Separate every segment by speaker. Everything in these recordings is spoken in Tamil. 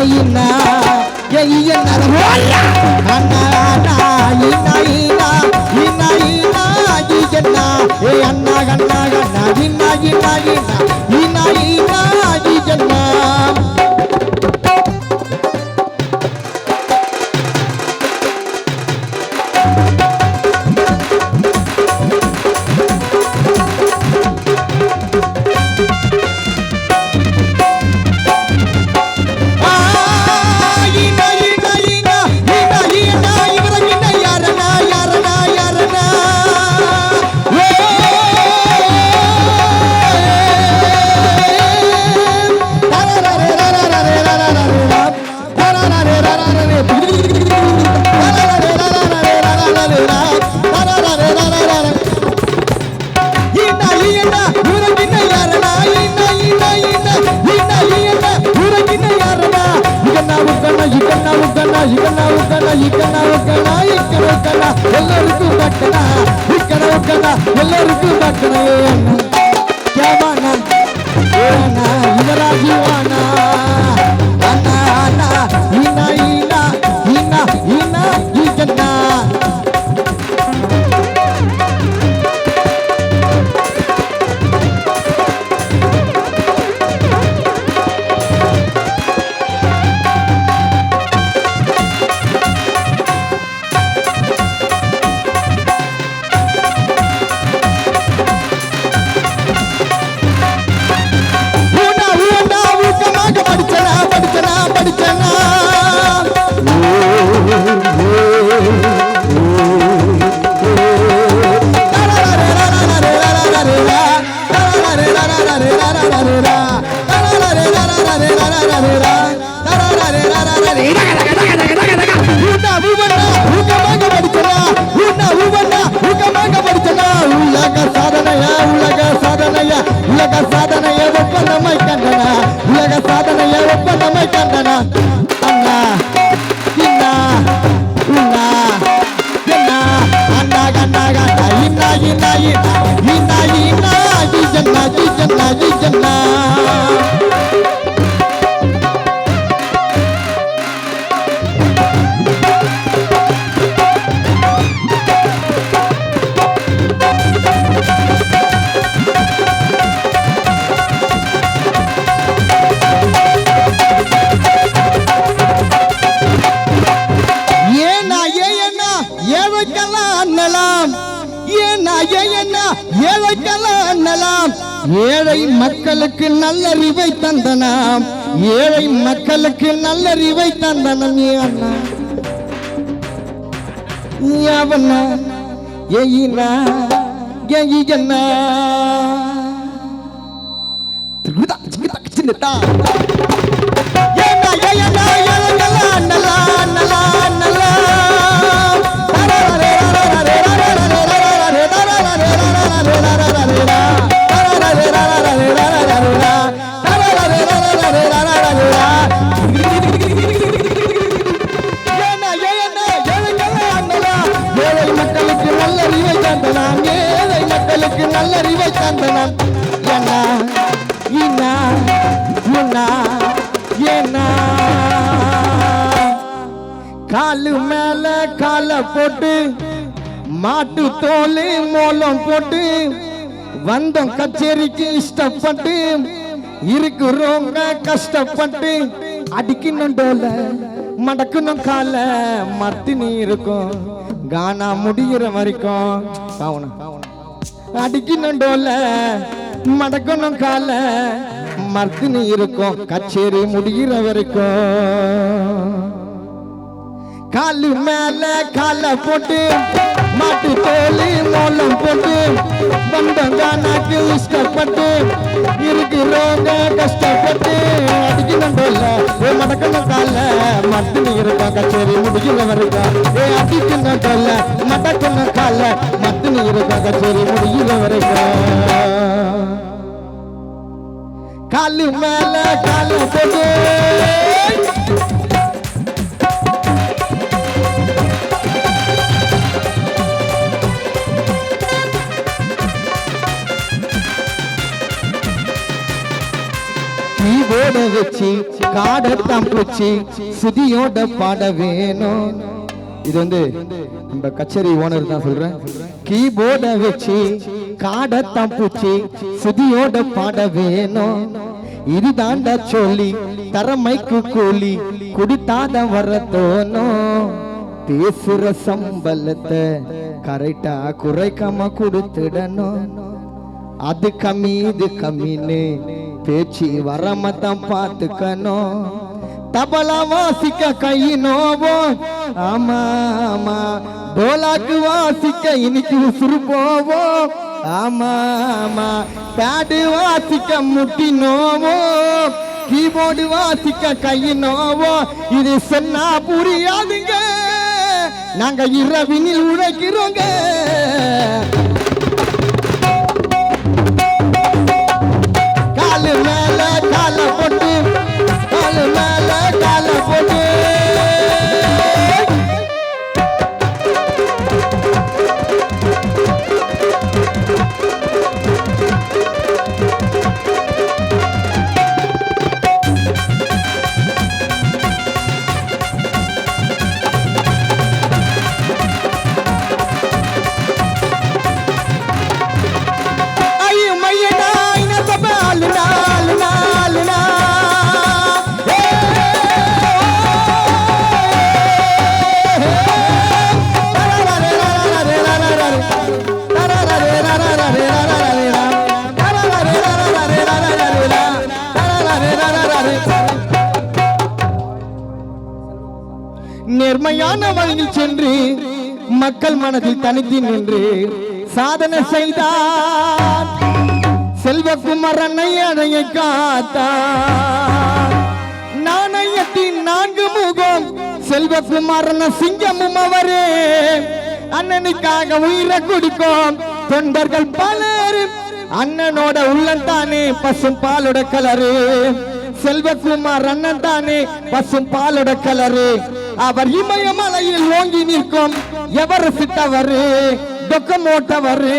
Speaker 1: ஏயினா ஏயினா அண்ணா அண்ணா இன்னா இன்னா இன்னா இன்னா ஈஜன்னா ஏ அண்ணா இன்னா இன்னா இன்னா இன்னா இன்னா ఇక్కడ ఒక్కన ఇక్కడ ఒక్కన ఇక్కడ ఒక్కన ఎల్లరికూ పక్కన ఇక్కడ ఒక్కన ఎల్లరికూ పక్కన ఏ అన్న క్యా బానా ఏ అన్న ఇదరా జీవా ஏழை மக்களுக்கு நல்லறிவை தந்தனாம். ஏழை மக்களுக்கு நல்லறிவை தந்தனம் ஏ அண்ணா. அவனா ஏயினா ஏயினா திருகுதா சிகுதா சின்னதா மக்களுக்கு நல்ல அறிவை தந்தனாம் என்ன இன்னா உன்னா ஏன்னா. காலு மேல கால போட்டு மாட்டு தோல் மோளம் போட்டு வந்தோம் கச்சேரிக்கு இஷ்டப்பட்டு இருக்கிறோங்க கஷ்டப்பட்டு அடிக்கணும் டோல மடக்கணும் கால மத்தினி இருக்கும். கானா முடிகிற வரைக்கும். பாவனா. அடிக்கணும் டோல மடக்கணும் கால மத்தினி இருக்கும் கச்சேரி முடிகிற வரைக்கும். காலு மேல கால போட்டு மாட்டு தோலி மோளம் போட்டு பந்தங்கானாக்கு இஷ்டப்பட்டு இருக்கிறோங்க கஷ்டப்பட்டு. அடிக்கணும் டோல ஏ மடக்கணும் கால மட்டு இருக்கா கச்சேரி முடிக்கிற வருதா? ஏ அடிக்கணும் டோல மடக்கணும் கால மட்டு இருக்கா கச்சேரி முடிக்கிற வருதா? காலு மேல கால போட்டு கீபோர்டு கீபோர்ட வச்சு காடத்தான் பூச்சி சுதியோட பாட வேணும் இது வந்து நம்ம கச்சேரி ஓனர் தான் சொல்றேன். கீபோர்ட வச்சு காடத்தான் பூச்சி சுதியோட பாட வேணும் இதுதாண்டா சொல்லி தரமைக்கு கூலி குடித்தாத வர தோணும் பேசுற சம்பளத்தை கரெக்டா குறைக்காம கொடுத்துடணும். அது கம்மி இது கம்மின்னு பேச்சு வராம தான் பார்த்துக்கணும். தபலா வாசிக்க கை நோவோம். ஆமா ஆமா. டோலாக்கு வாசிக்க இன்னைக்கு உசுறு போவோம். ஆமா ஆமா. பேடு வாசிக்க முட்டி நோவோம். கீபோர்டு வாசிக்க கை நோவோம். இது சொன்னா புரியாதுங்க. நாங்க இரவினில் உழைக்கிறோங்க. நேர்மையான வழியில் சென்று மக்கள் மனதில் தனித்து நின்று சாதனை செய்தார். செல்வகுமரனை அடைய காத்தார். நாணயத்தின் நான்கு முகம் செல்வகுமாரன சிங்கமும் அவரே. அண்ணனுக்காக உயிரை குடிக்கும் தொண்டர்கள் பலர். அண்ணனோட உள்ளம் தானே பசும் பாலோட கலரு. செல்வகுமார் அண்ணன் தானே பசும் பாலோட கலரு. அவர் இமயமலையில் ஓங்கி நிற்கும். எவர் சிட்டவரு டொக்கம் ஓட்டவரு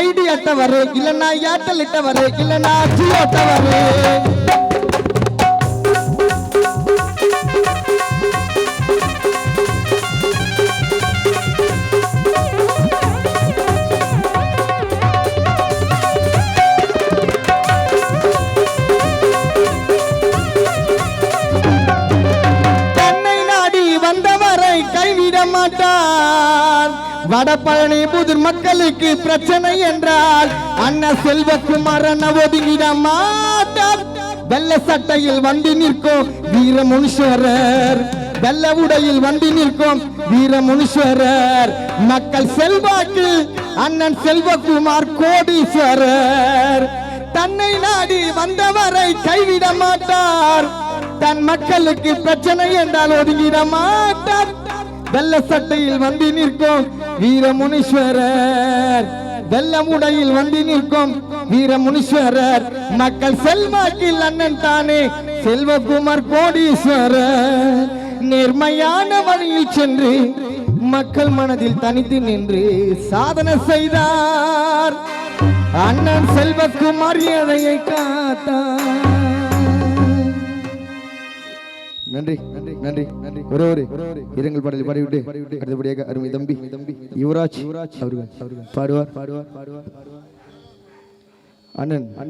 Speaker 1: ஐடி அட்டவரு இல்லனா ஏர்டெல் இட்டவரு இல்லனா ஜியோட்டவரு? கைவிட மாட்டார் வடபழனி புதிர் மக்களுக்கு பிரச்சனை என்றால் அண்ணன் அண்ணா செல்வகுமாரன் ஒதுங்கிட மாட்டார் வெள்ள சட்டையில் வண்டி நிற்கும் வீர முனீஸ்வரர் வெள்ள உடையில் வண்டி நிற்கும் வீர முனீஸ்வரர் மக்கள் செல்வாக்கு அண்ணன் செல்வகுமார் கோடீஸ்வரர். தன்னை நாடி வந்தவரை கைவிட மாட்டார் தன் மக்களுக்கு பிரச்சனை என்றால் ஒதுங்கிட மாட்டார் வெள்ள சட்டையில் வந்து நிற்கும் வீர முனீஸ்வரர் வெள்ள உடையில் வந்து நிற்கும் வீர முனீஸ்வரர் மக்கள் செல்வாக்கில் அண்ணன் தானே செல்வகுமார் கோடீஸ்வரர். நேர்மையான வழியில் சென்று மக்கள் மனதில் தனித்து நின்று சாதனை செய்தார். அண்ணன் செல்வகுமார் எதையை காத்தார்? நன்றி நன்றி நன்றி நன்றி. ஒரே ஒரு இரங்கல் பாடலை பாடிவிட்டு அடுத்தபடியாக அருமை தம்பி தம்பி யுவராஜ் யுவராஜ் அவர்கள். பாடுவார் பாடுவார் பாடுவார். அண்ணன்